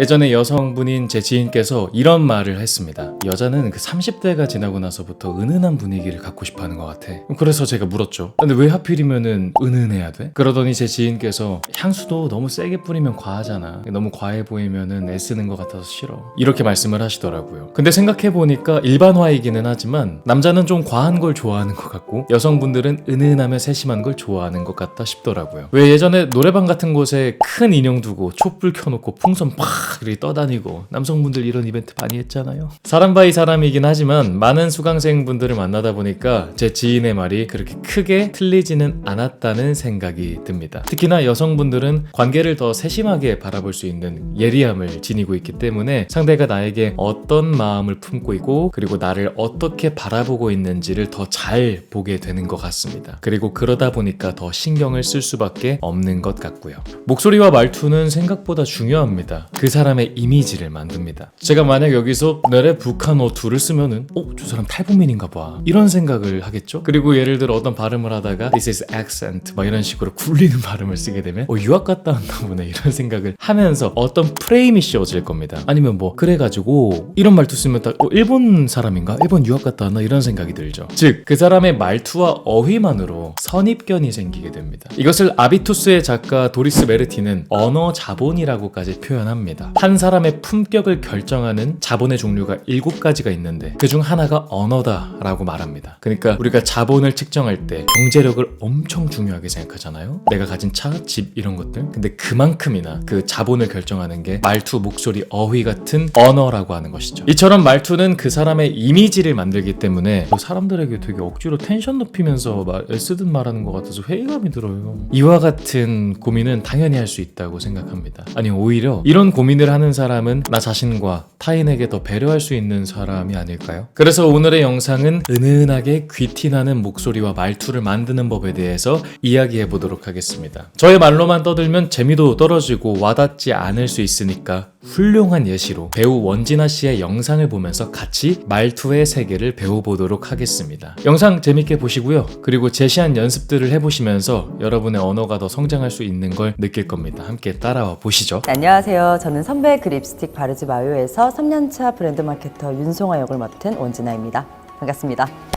예전에 여성분인 제 지인께서 이런 말을 했습니다. 여자는 그 30대가 지나고 나서부터 은은한 분위기를 갖고 싶어 하는 것 같아. 그래서 제가 물었죠. 근데 왜 하필이면은 은은해야 돼? 그러더니 제 지인께서 향수도 너무 세게 뿌리면 과하잖아. 너무 과해 보이면은 애쓰는 것 같아서 싫어. 이렇게 말씀을 하시더라고요. 근데 생각해보니까 일반화이기는 하지만 남자는 좀 과한 걸 좋아하는 것 같고 여성분들은 은은하며 세심한 걸 좋아하는 것 같다 싶더라고요. 왜 예전에 노래방 같은 곳에 큰 인형 두고 촛불 켜놓고 풍선 팍 이렇게 떠다니고 남성분들 이런 이벤트 많이 했잖아요. 사람 바이 사람이긴 하지만 많은 수강생분들을 만나다 보니까 제 지인의 말이 그렇게 크게 틀리지는 않았다는 생각이 듭니다. 특히나 여성분들은 관계를 더 세심하게 바라볼 수 있는 예리함을 지니고 있기 때문에 상대가 나에게 어떤 마음을 품고 있고 그리고 나를 어떻게 바라보고 있는지를 더 잘 보게 되는 것 같습니다. 그리고 그러다 보니까 더 신경을 쓸 수밖에 없는 것 같고요. 목소리와 말투는 생각보다 중요합니다. 그 사람의 이미지를 만듭니다. 제가 만약 여기서 내래 북한어 둘을 쓰면은 어? 저 사람 탈북민인가 봐. 이런 생각을 하겠죠? 그리고 예를 들어 어떤 발음을 하다가 this is accent 막 이런 식으로 굴리는 발음을 쓰게 되면 어 유학 갔다 왔나 보네 이런 생각을 하면서 어떤 프레임이 씌워질 겁니다. 아니면 뭐 그래가지고 이런 말투 쓰면 딱 어, 일본 사람인가? 일본 유학 갔다 왔나? 이런 생각이 들죠. 즉 그 사람의 말투와 어휘만으로 선입견이 생기게 됩니다. 이것을 아비투스의 작가 도리스 메르티는 언어 자본이라고까지 표현합니다. 한 사람의 품격을 결정하는 자본의 종류가 일곱 가지가 있는데 그중 하나가 언어다라고 말합니다. 그러니까 우리가 자본을 측정할 때 경제력을 엄청 중요하게 생각하잖아요. 내가 가진 차, 집 이런 것들. 근데 그만큼이나 그 자본을 결정하는 게 말투, 목소리, 어휘 같은 언어라고 하는 것이죠. 이처럼 말투는 그 사람의 이미지를 만들기 때문에 뭐 사람들에게 되게 억지로 텐션 높이면서 말, 쓰듯 말하는 것 같아서 회의감이 들어요. 이와 같은 고민은 당연히 할 수 있다고 생각합니다. 아니 오히려 이런 고민 을 하는 사람은 나 자신과 타인에게 더 배려할 수 있는 사람이 아닐까요? 그래서 오늘의 영상은 은은하게 귀티나는 목소리와 말투를 만드는 법에 대해서 이야기해 보도록 하겠습니다. 저의 말로만 떠들면 재미도 떨어지고 와닿지 않을 수 있으니까 훌륭한 예시로 배우 원진아 씨의 영상을 보면서 같이 말투의 세계를 배워보도록 하겠습니다. 영상 재밌게 보시고요. 그리고 제시한 연습들을 해보시면서 여러분의 언어가 더 성장할 수 있는 걸 느낄 겁니다. 함께 따라와 보시죠. 네, 안녕하세요. 저는 선배 그 립스틱 바르지 마요에서 3년차 브랜드 마케터 윤송아 역을 맡은 원진아입니다. 반갑습니다.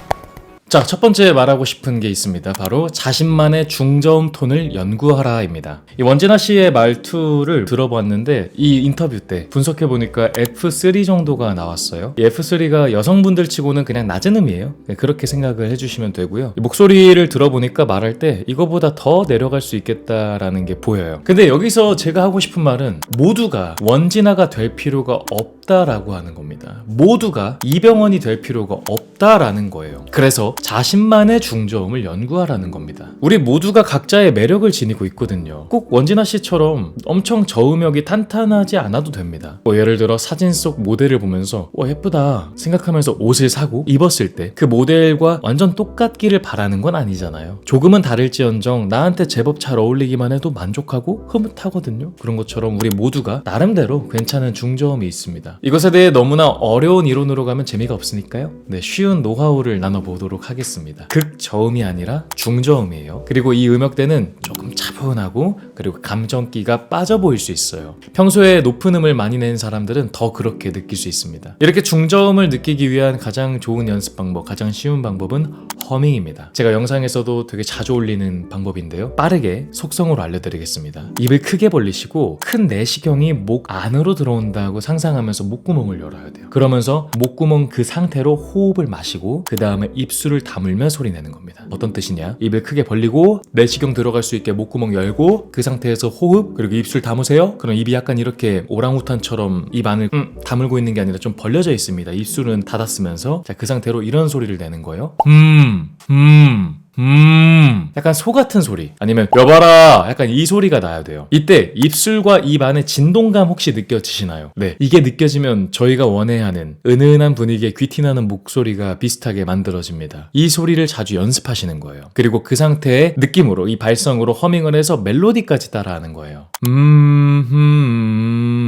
자, 첫 번째 말하고 싶은 게 있습니다. 바로 자신만의 중저음 톤을 연구하라입니다. 이 원진아 씨의 말투를 들어봤는데 이 인터뷰 때 분석해 보니까 F3 정도가 나왔어요. 이 F3가 여성분들 치고는 그냥 낮은 음이에요. 네, 그렇게 생각을 해주시면 되고요. 이 목소리를 들어보니까 말할 때 이거보다 더 내려갈 수 있겠다라는 게 보여요. 근데 여기서 제가 하고 싶은 말은 모두가 원진아가 될 필요가 없다라고 하는 겁니다. 모두가 이병헌이 될 필요가 없다라는 거예요. 그래서 자신만의 중저음을 연구하라는 겁니다. 우리 모두가 각자의 매력을 지니고 있거든요. 꼭 원진아 씨처럼 엄청 저음역이 탄탄하지 않아도 됩니다. 뭐 예를 들어 사진 속 모델을 보면서 와 예쁘다 생각하면서 옷을 사고 입었을 때 그 모델과 완전 똑같기를 바라는 건 아니잖아요. 조금은 다를지언정 나한테 제법 잘 어울리기만 해도 만족하고 흐뭇하거든요. 그런 것처럼 우리 모두가 나름대로 괜찮은 중저음이 있습니다. 이것에 대해 너무나 어려운 이론으로 가면 재미가 없으니까요. 네, 쉬운 노하우를 나눠보도록 하겠습니다. 극저음이 아니라 중저음이에요. 그리고 이 음역대는 조금 차분하고 그리고 감정기가 빠져 보일 수 있어요. 평소에 높은 음을 많이 내는 사람들은 더 그렇게 느낄 수 있습니다. 이렇게 중저음을 느끼기 위한 가장 좋은 연습 방법, 가장 쉬운 방법은 허밍입니다. 제가 영상에서도 되게 자주 올리는 방법인데요. 빠르게 속성으로 알려드리겠습니다. 입을 크게 벌리시고 큰 내시경이 목 안으로 들어온다고 상상하면서 목구멍을 열어야 돼요. 그러면서 목구멍 그 상태로 호흡을 마시고 그 다음에 입술을 다물며 소리 내는 겁니다. 어떤 뜻이냐? 입을 크게 벌리고 내시경 들어갈 수 있게 목구멍 열고 그 상태에서 호흡 그리고 입술 담으세요. 그럼 입이 약간 이렇게 오랑우탄처럼 입 안을 음, 다물고 있는 게 아니라 좀 벌려져 있습니다. 입술은 닫았으면서 자 그 상태로 이런 소리를 내는 거예요. 음, 음. 음, 약간 소 같은 소리. 아니면, 여봐라! 약간 이 소리가 나야 돼요. 이때 입술과 입 안에 진동감 혹시 느껴지시나요? 네. 이게 느껴지면 저희가 원해야 하는 은은한 분위기에 귀티나는 목소리가 비슷하게 만들어집니다. 이 소리를 자주 연습하시는 거예요. 그리고 그 상태의 느낌으로, 이 발성으로 허밍을 해서 멜로디까지 따라하는 거예요. 음, 음.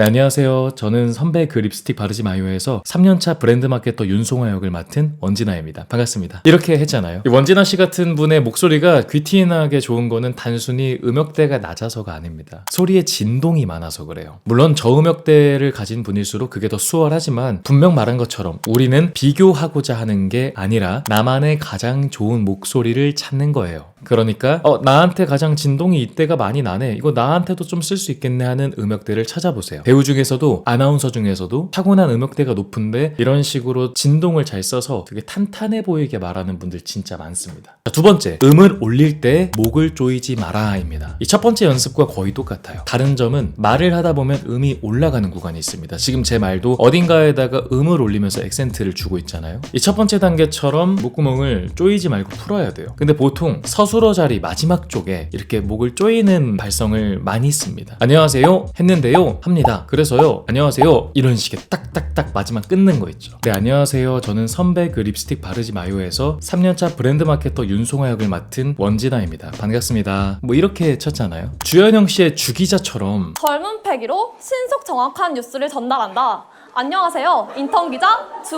네, 안녕하세요. 저는 선배 그 립스틱 바르지 마요에서 3년차 브랜드 마케터 윤송화 역을 맡은 원진아입니다. 반갑습니다. 이렇게 했잖아요. 이 원진아 씨 같은 분의 목소리가 귀티나게 좋은 거는 단순히 음역대가 낮아서가 아닙니다. 소리에 진동이 많아서 그래요. 물론 저음역대를 가진 분일수록 그게 더 수월하지만 분명 말한 것처럼 우리는 비교하고자 하는 게 아니라 나만의 가장 좋은 목소리를 찾는 거예요. 그러니까 어 나한테 가장 진동이 이때가 많이 나네. 이거 나한테도 좀 쓸 수 있겠네 하는 음역대를 찾아보세요. 배우 중에서도 아나운서 중에서도 타고난 음역대가 높은데 이런 식으로 진동을 잘 써서 되게 탄탄해 보이게 말하는 분들 진짜 많습니다. 자, 두 번째, 음을 올릴 때 목을 조이지 마라입니다. 이 첫 번째 연습과 거의 똑같아요. 다른 점은 말을 하다 보면 음이 올라가는 구간이 있습니다. 지금 제 말도 어딘가에다가 음을 올리면서 액센트를 주고 있잖아요. 이 첫 번째 단계처럼 목구멍을 조이지 말고 풀어야 돼요. 근데 보통 서 술어 자리 마지막 쪽에 이렇게 목을 조이는 발성을 많이 씁니다. 안녕하세요 했는데요 합니다. 그래서요 안녕하세요 이런 식의 딱딱딱 마지막 끊는 거 있죠. 네 안녕하세요 저는 선배 그 립스틱 바르지 마요에서 3년차 브랜드 마케터 윤송화 역을 맡은 원진아입니다. 반갑습니다. 뭐 이렇게 쳤잖아요. 주현영 씨의 주기자처럼 젊은 패기로 신속 정확한 뉴스를 전달한다. 안녕하세요. 인턴 기자 주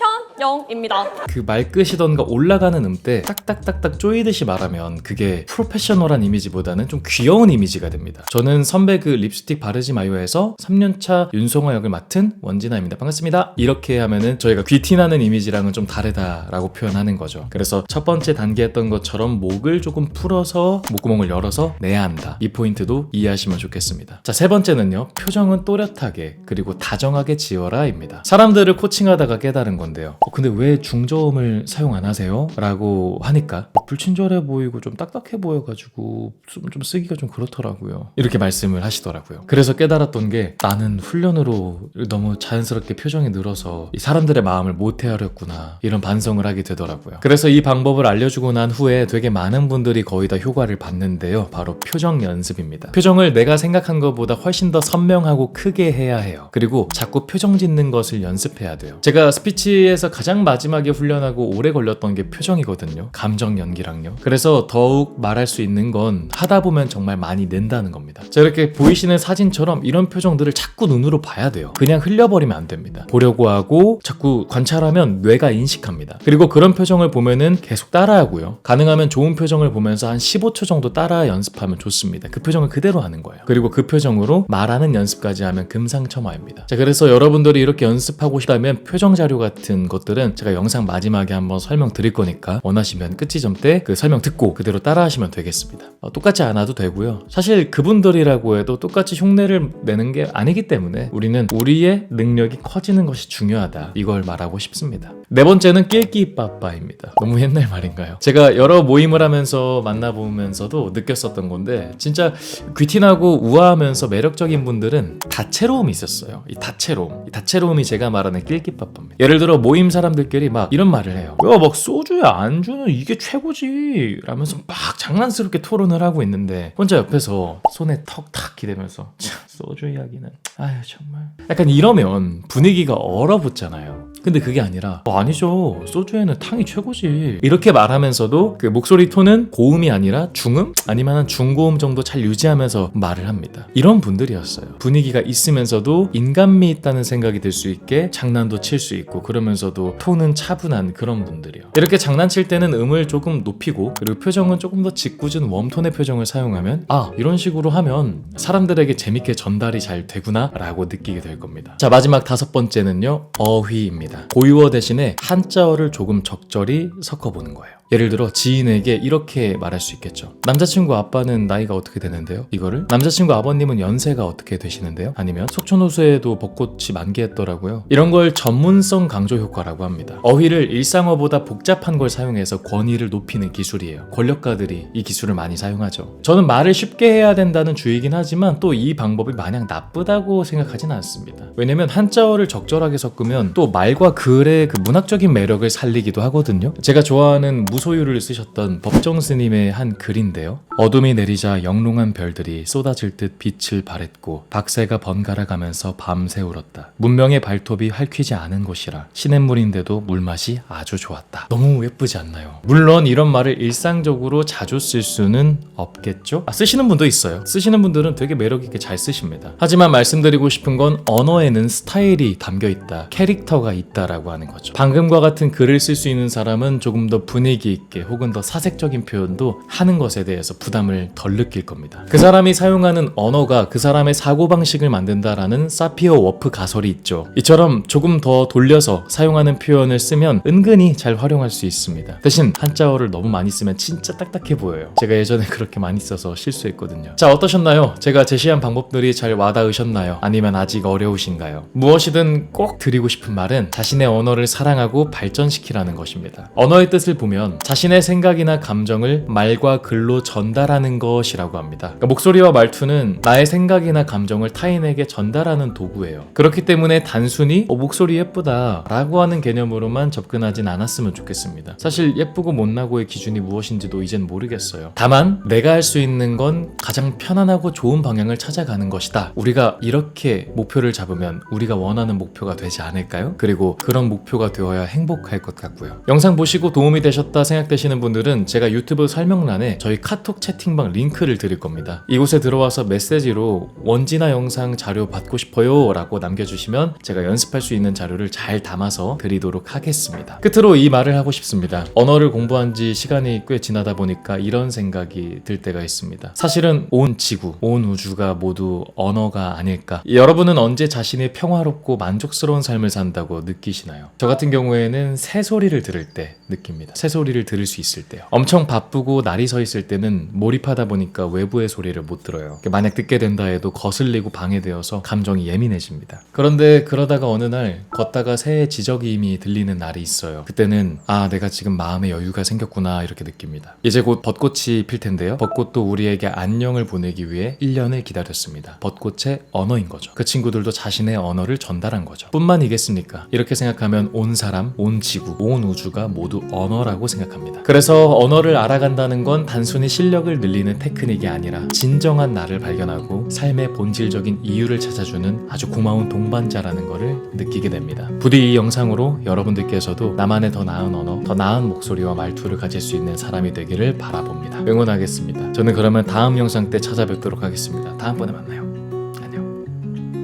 현영입니다. 그 말끝이던가 올라가는 음때 딱딱딱딱 쪼이듯이 말하면 그게 프로페셔널한 이미지보다는 좀 귀여운 이미지가 됩니다. 저는 선배 그 립스틱 바르지 마요에서 3년차 윤성화 역을 맡은 원진아입니다. 반갑습니다. 이렇게 하면은 저희가 귀티나는 이미지랑은 좀 다르다라고 표현하는 거죠. 그래서 첫 번째 단계 했던 것처럼 목을 조금 풀어서 목구멍을 열어서 내야 한다. 이 포인트도 이해하시면 좋겠습니다. 자, 세 번째는요. 표정은 또렷하게 그리고 다정하게 지어라입니다. 사람들을 코칭하다가 깨달은 건 데요. 어, 근데 왜 중저음을 사용 안 하세요? 라고 하니까 어, 불친절해 보이고 좀 딱딱해 보여가지고 좀, 좀 쓰기가 좀 그렇더라고요. 이렇게 말씀을 하시더라고요. 그래서 깨달았던 게 나는 훈련으로 너무 자연스럽게 표정이 늘어서 이 사람들의 마음을 모태하렸구나 이런 반성을 하게 되더라고요. 그래서 이 방법을 알려주고 난 후에 되게 많은 분들이 거의 다 효과를 봤는데요. 바로 표정 연습입니다. 표정을 내가 생각한 것보다 훨씬 더 선명하고 크게 해야 해요. 그리고 자꾸 표정 짓는 것을 연습해야 돼요. 제가 스피치 에서 가장 마지막에 훈련하고 오래 걸렸던 게 표정이거든요. 감정 연기랑요. 그래서 더욱 말할 수 있는 건 하다 보면 정말 많이 낸다는 겁니다. 자, 이렇게 보이시는 사진처럼 이런 표정들을 자꾸 눈으로 봐야 돼요. 그냥 흘려버리면 안 됩니다. 보려고 하고 자꾸 관찰하면 뇌가 인식합니다. 그리고 그런 표정을 보면은 계속 따라하고요. 가능하면 좋은 표정을 보면서 한 15초 정도 따라 연습하면 좋습니다. 그 표정을 그대로 하는 거예요. 그리고 그 표정으로 말하는 연습까지 하면 금상첨화입니다. 자, 그래서 여러분들이 이렇게 연습하고 싶다면 표정 자료 같은 것들은 제가 영상 마지막에 한번 설명 드릴 거니까 원하시면 끝지점 때 그 설명 듣고 그대로 따라 하시면 되겠습니다. 어, 똑같지 않아도 되고요. 사실 그분들이라고 해도 똑같이 흉내를 내는 게 아니기 때문에 우리는 우리의 능력이 커지는 것이 중요하다. 이걸 말하고 싶습니다. 네 번째는 낄끼빠빠입니다. 너무 옛날 말인가요? 제가 여러 모임을 하면서 만나보면서도 느꼈었던 건데 진짜 귀티나고 우아하면서 매력적인 분들은 다채로움이 있었어요. 이 다채로움. 이 다채로움이 제가 말하는 낄끼빠빠입니다. 예를 들어 모임 사람들끼리 막 이런 말을 해요. 야, 막 소주에 안주는 이게 최고지. 라면서 막 장난스럽게 토론을 하고 있는데 혼자 옆에서 손에 턱 탁 기대면서 참, 소주 이야기는 아유 정말 약간 이러면 분위기가 얼어붙잖아요. 근데 그게 아니라 어, 아니죠. 소주에는 탕이 최고지. 이렇게 말하면서도 그 목소리 톤은 고음이 아니라 중음? 아니면 한 중고음 정도 잘 유지하면서 말을 합니다. 이런 분들이었어요. 분위기가 있으면서도 인간미 있다는 생각이 들 수 있게 장난도 칠 수 있고 그러면서도 톤은 차분한 그런 분들이요. 이렇게 장난칠 때는 음을 조금 높이고 그리고 표정은 조금 더 짓궂은 웜톤의 표정을 사용하면 아 이런 식으로 하면 사람들에게 재밌게 전달이 잘 되구나 라고 느끼게 될 겁니다. 자 마지막 다섯 번째는요. 어휘입니다 고유어 대신에 한자어를 조금 적절히 섞어보는 거예요 예를 들어 지인에게 이렇게 말할 수 있겠죠. 남자친구 아빠는 나이가 어떻게 되는데요? 이거를 남자친구 아버님은 연세가 어떻게 되시는데요? 아니면 속초노수에도 벚꽃이 만개했더라고요. 이런 걸 전문성 강조 효과라고 합니다. 어휘를 일상어보다 복잡한 걸 사용해서 권위를 높이는 기술이에요. 권력가들이 이 기술을 많이 사용하죠. 저는 말을 쉽게 해야 된다는 주의긴 하지만 또 이 방법이 마냥 나쁘다고 생각하진 않습니다. 왜냐면 한자어를 적절하게 섞으면 또 말과 글의 그 문학적인 매력을 살리기도 하거든요. 제가 좋아하는 무 소유를 쓰셨던 법정 스님의 한 글인데요. 어둠이 내리자 영롱한 별들이 쏟아질 듯 빛을 발했고 박새가 번갈아 가면서 밤새 울었다. 문명의 발톱이 핥히지 않은 곳이라 시냇물인데도 물맛이 아주 좋았다. 너무 예쁘지 않나요? 물론 이런 말을 일상적으로 자주 쓸 수는 없겠죠? 아, 쓰시는 분도 있어요. 쓰시는 분들은 되게 매력 있게 잘 쓰십니다. 하지만 말씀드리고 싶은 건 언어에는 스타일이 담겨 있다. 캐릭터가 있다라고 하는 거죠. 방금과 같은 글을 쓸 수 있는 사람은 조금 더 분위기 있게 혹은 더 사색적인 표현도 하는 것에 대해서 부담을 덜 느낄 겁니다. 그 사람이 사용하는 언어가 그 사람의 사고방식을 만든다라는 사피어 워프 가설이 있죠. 이처럼 조금 더 돌려서 사용하는 표현을 쓰면 은근히 잘 활용할 수 있습니다. 대신 한자어를 너무 많이 쓰면 진짜 딱딱해 보여요. 제가 예전에 그렇게 많이 써서 실수했거든요. 자, 어떠셨나요? 제가 제시한 방법들이 잘 와닿으셨나요? 아니면 아직 어려우신가요? 무엇이든 꼭 드리고 싶은 말은 자신의 언어를 사랑하고 발전시키라는 것입니다. 언어의 뜻을 보면 자신의 생각이나 감정을 말과 글로 전달하는 것이라고 합니다. 그러니까 목소리와 말투는 나의 생각이나 감정을 타인에게 전달하는 도구예요. 그렇기 때문에 단순히 어, 목소리 예쁘다 라고 하는 개념으로만 접근하진 않았으면 좋겠습니다. 사실 예쁘고 못나고의 기준이 무엇인지도 이젠 모르겠어요. 다만 내가 할 수 있는 건 가장 편안하고 좋은 방향을 찾아가는 것이다. 우리가 이렇게 목표를 잡으면 우리가 원하는 목표가 되지 않을까요? 그리고 그런 목표가 되어야 행복할 것 같고요. 영상 보시고 도움이 되셨다 생각되시는 분들은 제가 유튜브 설명란에 저희 카톡 채팅방 링크를 드릴 겁니다. 이곳에 들어와서 메시지로 원지나 영상 자료 받고 싶어요 라고 남겨주시면 제가 연습할 수 있는 자료를 잘 담아서 드리도록 하겠습니다. 끝으로 이 말을 하고 싶습니다. 언어를 공부한 지 시간이 꽤 지나다 보니까 이런 생각이 들 때가 있습니다. 사실은 온 지구, 온 우주가 모두 언어가 아닐까. 여러분은 언제 자신의 평화롭고 만족스러운 삶을 산다고 느끼시나요? 저 같은 경우에는 새소리를 들을 때 느낍니다. 새소리 를 들을 수 있을 때요. 엄청 바쁘고 날이 서 있을 때는 몰입하다 보니까 외부의 소리를 못 들어요. 만약 듣게 된다 해도 거슬리고 방해되어서 감정이 예민해집니다. 그런데 그러다가 어느 날 걷다가 새의 지저귀임이 들리는 날이 있어요. 그때는 아 내가 지금 마음의 여유가 생겼구나 이렇게 느낍니다. 이제 곧 벚꽃이 필 텐데요. 벚꽃도 우리에게 안녕을 보내기 위해 1년을 기다렸습니다. 벚꽃의 언어인 거죠. 그 친구들도 자신의 언어를 전달한 거죠. 뿐만이겠습니까? 이렇게 생각하면 온 사람, 온 지구, 온 우주가 모두 언어라고 생각합니다. 그래서 언어를 알아간다는 건 단순히 실력을 늘리는 테크닉이 아니라 진정한 나를 발견하고 삶의 본질적인 이유를 찾아주는 아주 고마운 동반자라는 것을 느끼게 됩니다. 부디 이 영상으로 여러분들께서도 나만의 더 나은 언어, 더 나은 목소리와 말투를 가질 수 있는 사람이 되기를 바라봅니다. 응원하겠습니다. 저는 그러면 다음 영상 때 찾아뵙도록 하겠습니다. 다음번에 만나요.